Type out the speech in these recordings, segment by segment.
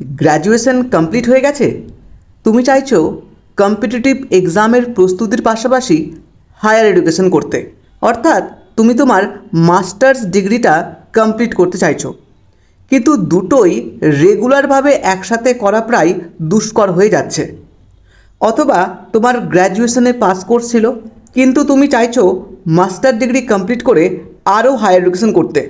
Graduation complete হয়ে গেছে? তুমি চাইছো কম্পিটিটিভ এক্সামের প্রস্তুতির পাশাপাশি হায়ার এডুকেশন করতে। অর্থাৎ তুমি তোমার মাস্টার্স ডিগ্রিটা কমপ্লিট করতে চাইছো। কিন্তু দুটোই রেগুলারভাবে একসাথে করা প্রায় দুষ্কর হয়ে যাচ্ছে। অথবা তোমার গ্র্যাজুয়েশনে পাস কোর্স ছিল, কিন্তু তুমি চাইছো মাস্টার ডিগ্রি কমপ্লিট করে আরও হায়ার এডুকেশন করতে।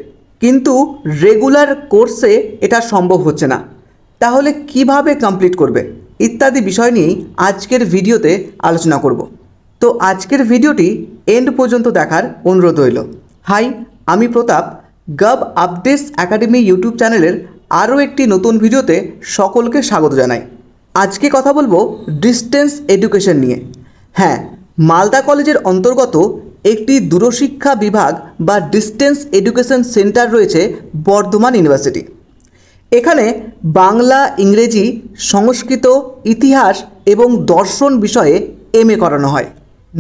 কিন্তু রেগুলার কোর্সে এটা সম্ভব হচ্ছে না। তাহলে কীভাবে কমপ্লিট করবে? ইত্যাদি বিষয় নিয়েই আজকের ভিডিওতে আলোচনা করব। তো আজকের ভিডিওটি এন্ড পর্যন্ত দেখার অনুরোধ রইল। হাই আমি Pratap. Gov updates academy YouTube চ্যানেলের আরও একটি নতুন ভিডিওতে সকলকে স্বাগত জানাই। আজকে কথা বলব ডিস্টেন্স এডুকেশন নিয়ে। হ্যাঁ মালদা কলেজের অন্তর্গত একটি দূরশিক্ষা বিভাগ বা ডিস্টেন্স এডুকেশন সেন্টার রয়েছে বর্ধমান ইউনিভার্সিটি এখানে বাংলা, ইংরেজি, সংস্কৃত, ইতিহাস এবং দর্শন বিষয়ে এম এ করানো হয়।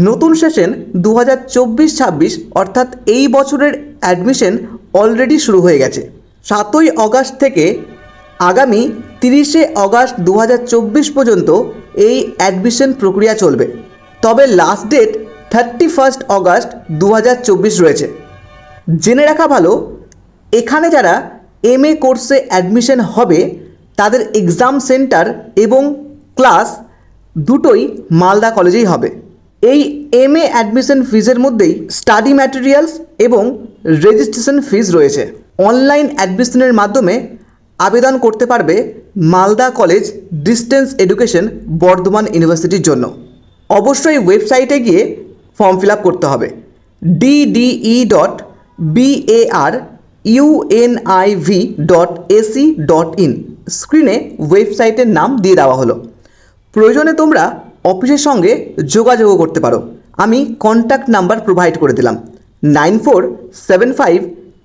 নতুন সেশন দু হাজার চব্বিশ ছাব্বিশ, অর্থাৎ এই বছরের অ্যাডমিশন অলরেডি শুরু হয়ে গেছে। সাতই অগাস্ট থেকে আগামী তিরিশে অগাস্ট দু হাজার চব্বিশ পর্যন্ত এই অ্যাডমিশন প্রক্রিয়া চলবে। তবে last date thirty first August দু হাজার চব্বিশ রয়েছে। জেনে রাখা ভালো, এখানে যারা এম এ কোর্সে অ্যাডমিশন হবে, তাদের এক্সাম সেন্টার এবং ক্লাস দুটোই মালদা কলেজেই হবে। এই এম এ অ্যাডমিশন ফিজের মধ্যেই স্টাডি ম্যাটেরিয়ালস এবং রেজিস্ট্রেশন ফিজ রয়েছে। অনলাইন অ্যাডমিশনের মাধ্যমে আবেদন করতে পারবে Malda college distance education Bardhaman ইউনিভার্সিটির জন্য। অবশ্যই ওয়েবসাইটে গিয়ে ফর্ম ফিল আপ করতে হবে। DDE dot BAR UNIV dot AC dot in স্ক্রিনে ওয়েবসাইটের নাম দিয়ে দেওয়া হলো। প্রয়োজনে তোমরা অফিসের সঙ্গে যোগাযোগও করতে পারো। আমি কন্ট্যাক্ট নাম্বার প্রোভাইড করে দিলাম। Nine four seven five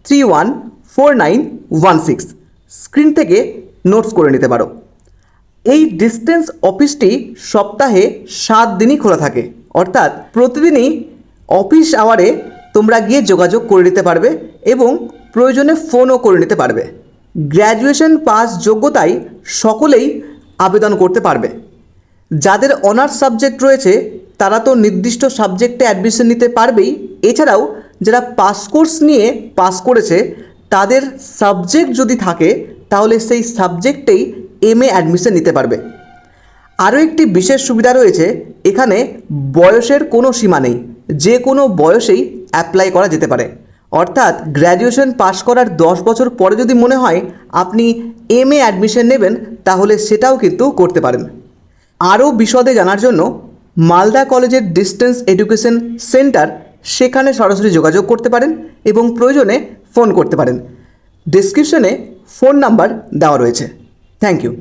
three one four nine one six screen থেকে নোটস করে নিতে পারো। এই ডিস্টেন্স অফিসটি সপ্তাহে সাত দিনই খোলা থাকে। অর্থাৎ প্রতিদিনই অফিস আওয়ারে তোমরা গিয়ে যোগাযোগ করে নিতে পারবে এবং প্রয়োজনে ফোনও করে নিতে পারবে। গ্র্যাজুয়েশন পাস যোগ্যতায় সকলেই আবেদন করতে পারবে। যাদের অনার্স সাবজেক্ট রয়েছে, তারা তো নির্দিষ্ট সাবজেক্টে অ্যাডমিশন নিতে পারবেই। এছাড়াও, যারা পাস কোর্স নিয়ে পাস করেছে, তাদের সাবজেক্ট যদি থাকে, তাহলে সেই সাবজেক্টেই এম এ অ্যাডমিশন নিতে পারবে। আরও একটি বিশেষ সুবিধা রয়েছে, এখানে বয়সের কোনো সীমা নেই। যে কোনো বয়সেই অ্যাপ্লাই করা যেতে পারে। অর্থাৎ গ্র্যাজুয়েশন পাশ করার দশ বছর পরে যদি মনে হয় আপনি এম এ অ্যাডমিশন নেবেন, তাহলে সেটাও কিন্তু করতে পারেন। আরও বিশদে জানার জন্য মালদা কলেজের ডিস্টেন্স এডুকেশন সেন্টার সেখানে সরাসরি যোগাযোগ করতে পারেন এবং প্রয়োজনে ফোন করতে পারেন। ডিসক্রিপশনে ফোন নাম্বার দেওয়া রয়েছে। Thank you